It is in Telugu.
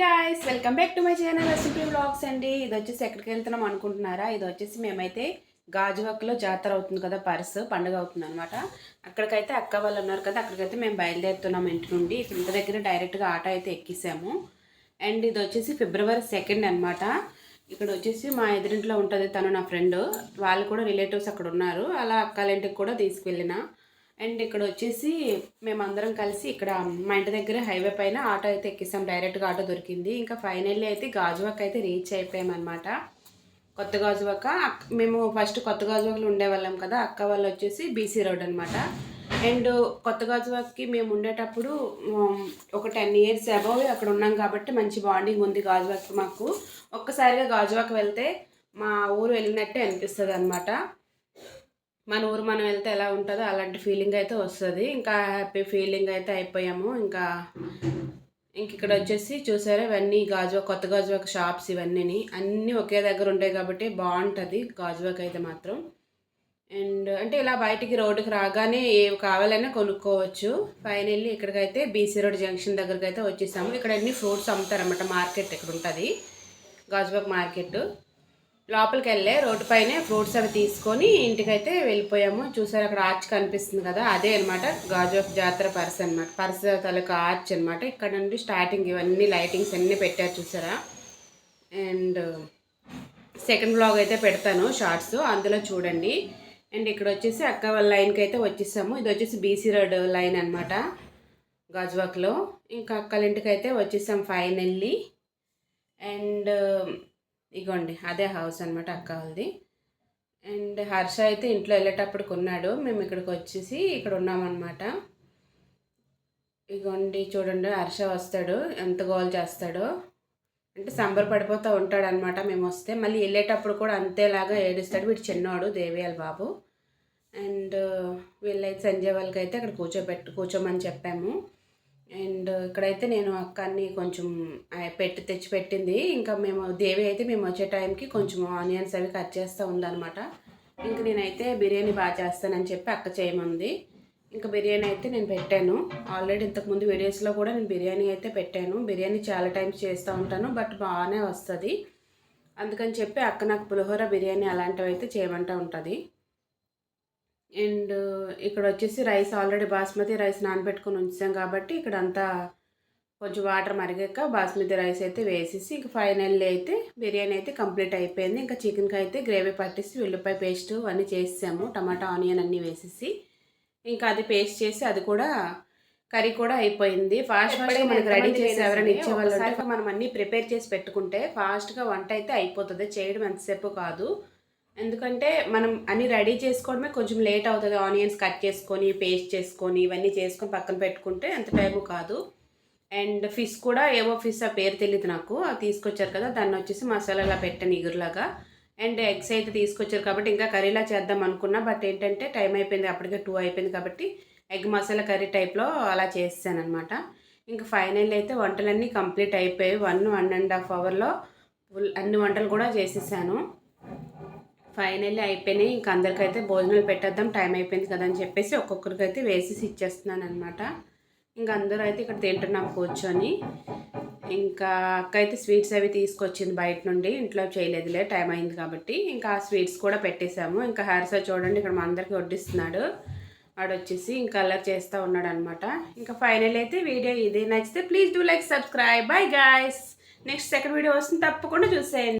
Hi welcome back to my channel simply blogs అండి. ఇది వచ్చేసి ఎక్కడికి వెళ్తున్నాం అనుకుంటున్నారా? ఇది వచ్చేసి మేమైతే గాజువాకలో జాతర అవుతుంది కదా పర్స్ పండుగ అవుతుంది అనమాట అక్కడికైతే అక్క వాళ్ళు ఉన్నారు కదా అక్కడికైతే మేము బయలుదేరుతున్నాం ఇంటి నుండి. ఇక్కడ ఇంటి దగ్గర డైరెక్ట్గా ఆటో అయితే ఎక్కిసాము. అండ్ ఇది వచ్చేసి ఫిబ్రవరి సెకండ్ అనమాట ఇక్కడ వచ్చేసి మా ఎదురింట్లో ఉంటుంది తను నా ఫ్రెండ్ వాళ్ళు కూడా రిలేటివ్స్ అక్కడ ఉన్నారు. అలా అక్కల ఇంటికి కూడా తీసుకెళ్ళిన. అండ్ ఇక్కడ వచ్చేసి మేమందరం కలిసి ఇక్కడ మా ఇంటి దగ్గర హైవే పైన ఆటో అయితే ఎక్కిస్తాం డైరెక్ట్గా ఆటో దొరికింది. ఇంకా ఫైనల్లీ అయితే గాజువాక్ అయితే రీచ్ అయిపోయామన్నమాట కొత్త గాజువాక మేము ఫస్ట్ కొత్త గాజువాకలో ఉండేవాళ్ళం కదా అక్క వాళ్ళు వచ్చేసి బీసీ రోడ్ అనమాట అండ్ కొత్త గాజువాక్కి మేము ఉండేటప్పుడు ఒక టెన్ ఇయర్స్ అబౌవ్ అక్కడ ఉన్నాం కాబట్టి మంచి బాండింగ్ ఉంది గాజువాక్ మాకు. ఒక్కసారిగా గాజువాక్ వెళ్తే మా ఊరు వెళ్ళినట్టే అనిపిస్తుంది అనమాట మన ఊరు మనం వెళ్తే ఎలా ఉంటుందో అలాంటి ఫీలింగ్ అయితే వస్తుంది. ఇంకా హ్యాపీ ఫీలింగ్ అయితే అయిపోయాము. ఇంకా ఇంక ఇక్కడ వచ్చేసి చూసారా ఇవన్నీ గాజువాక్ కొత్త గాజువాక్ షాప్స్ ఇవన్నీ అన్నీ ఒకే దగ్గర ఉంటాయి కాబట్టి బాగుంటుంది గాజువాక్ అయితే మాత్రం. అండ్ అంటే ఇలా బయటికి రోడ్డుకి రాగానే ఏవి కావాలన్నా కొనుక్కోవచ్చు. ఫైనల్లీ ఇక్కడికైతే బీసీ రోడ్ జంక్షన్ దగ్గరికి అయితే వచ్చేసాము. ఇక్కడ అన్ని ఫ్రూట్స్ అమ్ముతారన్నమాట. మార్కెట్ ఇక్కడ ఉంటుంది. గాజువాక్ మార్కెట్. లోపలికి వెళ్ళే రోడ్డు పైనే ఫ్రూట్స్ అవి తీసుకొని ఇంటికైతే వెళ్ళిపోయాము. చూసారు అక్కడ ఆర్చ్ కనిపిస్తుంది కదా? అదే అనమాట గాజువాక్ జాతర పర్స్ అనమాట పర్స్ తాలూకా ఆర్చ్ అనమాట ఇక్కడ నుండి స్టార్టింగ్ ఇవన్నీ లైటింగ్స్ అన్నీ పెట్టారు చూసారా? అండ్ సెకండ్ బ్లాగ్ అయితే పెడతాను షార్ట్స్. అందులో చూడండి. అండ్ ఇక్కడ వచ్చేసి అక్క వాళ్ళ లైన్కి అయితే వచ్చేసాము. ఇది వచ్చేసి బీసీ రోడ్ లైన్ అనమాట గాజువాక్లో ఇంకా అక్కల ఇంటికి అయితే వచ్చేసాం ఫైనల్లీ. అండ్ ఇగోండి అదే హౌస్ అనమాట అక్క వాళ్ళది అండ్ హర్ష అయితే ఇంట్లో వెళ్ళేటప్పుడు కొన్నాడు. మేము ఇక్కడికి వచ్చేసి ఇక్కడ ఉన్నామన్నమాట. ఇగోండి చూడండి హర్ష వస్తాడు. ఎంత గోల్ చేస్తాడో. అంటే సంబరపడిపోతూ ఉంటాడు అనమాట మేము వస్తే. మళ్ళీ వెళ్ళేటప్పుడు కూడా అంతేలాగా ఏడుస్తాడు. వీడు చిన్నవాడు దేవియాల బాబు. అండ్ వీళ్ళైతే సంజయ్ వాళ్ళకి అయితే అక్కడ కూర్చోబెట్టు కూర్చోమని చెప్పాము. అండ్ ఇక్కడైతే నేను అక్కని కొంచెం పెట్టి తెచ్చి పెట్టింది ఇంకా మేము దేవి అయితే మేము వచ్చే టైంకి కొంచెం ఆనియన్స్ అవి కట్ చేస్తూ ఉందన్నమాట. ఇంక నేనైతే బిర్యానీ బాగా చేస్తానని చెప్పి అక్క చేయమంది. ఇంకా బిర్యానీ అయితే నేను పెట్టాను. ఆల్రెడీ ఇంతకుముందు వీడియోస్లో కూడా నేను బిర్యానీ అయితే పెట్టాను. బిర్యానీ చాలా టైమ్స్ చేస్తూ ఉంటాను బట్ బాగానే వస్తుంది. అందుకని చెప్పి అక్క నాకు పులిహోర బిర్యానీ అలాంటివి అయితే చేయమంటూ ఉంటుంది. అండ్ ఇక్కడ వచ్చేసి రైస్ ఆల్రెడీ బాస్మతి రైస్ నానబెట్టుకొని ఉంచాం కాబట్టి ఇక్కడ అంతా కొంచెం వాటర్ మరిగాక బాస్మతి రైస్ అయితే వేసేసి ఇంకా ఫైనల్లీ అయితే బిర్యానీ అయితే కంప్లీట్ అయిపోయింది. ఇంకా చికెన్కి అయితే గ్రేవీ పట్టేసి ఉల్లిపాయ పేస్ట్ అన్నీ చేసాము టమాటా ఆనియన్ అన్నీ వేసేసి ఇంకా అది పేస్ట్ చేసి అది కూడా కర్రీ కూడా అయిపోయింది. ఫాస్ట్ ఫాస్ట్గా మనకి రెడీ చేసి ఎవరైనా ఇచ్చేవాళ్ళు మనం అన్నీ ప్రిపేర్ చేసి పెట్టుకుంటే ఫాస్ట్గా వంట అయితే అయిపోతుంది. చేయడం ఎంతసేపు కాదు. ఎందుకంటే మనం అన్ని రెడీ చేసుకోవడమే కొంచెం లేట్ అవుతుంది. ఆనియన్స్ కట్ చేసుకొని పేస్ట్ చేసుకొని ఇవన్నీ చేసుకొని పక్కన పెట్టుకుంటే అంత టైం కాదు. అండ్ ఫిష్ కూడా ఏవో ఫిష్ ఆ పేరు తెలియదు నాకు. అది తీసుకొచ్చారు కదా దాన్ని వచ్చేసి మసాలాలా పెట్టాను ఇగురులాగా. అండ్ ఎగ్స్ అయితే తీసుకొచ్చారు కాబట్టి ఇంకా కర్రీలా చేద్దాం అనుకున్నా బట్ ఏంటంటే టైం అయిపోయింది అప్పటికే టూ అయిపోయింది కాబట్టి ఎగ్ మసాలా కర్రీ టైప్లో అలా చేసాను అనమాట ఇంకా ఫైనల్ అయితే వంటలన్నీ కంప్లీట్ అయిపోయాయి వన్ వన్ అండ్ హాఫ్ అవర్లో ఫుల్ అన్ని వంటలు కూడా చేసేసాను. ఫైనల్లీ అయిపోయినాయి. ఇంక అందరికైతే భోజనాలు పెట్టేద్దాం టైం అయిపోయింది కదా అని చెప్పేసి ఒక్కొక్కరికైతే వేసేసి ఇచ్చేస్తున్నాను అనమాట ఇంకా అందరూ అయితే ఇక్కడ తింటున్నాం కూర్చొని. ఇంకా అక్క అయితే స్వీట్స్ అవి తీసుకొచ్చింది బయట నుండి. ఇంట్లో చేయలేదులే టైం అయింది కాబట్టి. ఇంకా ఆ స్వీట్స్ కూడా పెట్టేశాము ఇంకా హెయిర్స్ చూడండి ఇక్కడ మా అందరికీ వడ్డిస్తున్నాడు. వాడు వచ్చేసి ఇంకా అలా చేస్తూ ఉన్నాడు అనమాట ఇంకా ఫైనల్ అయితే వీడియో ఇది నచ్చితే please do like subscribe. Bye guys. Next second video వస్తుంది తప్పకుండా చూసేయండి.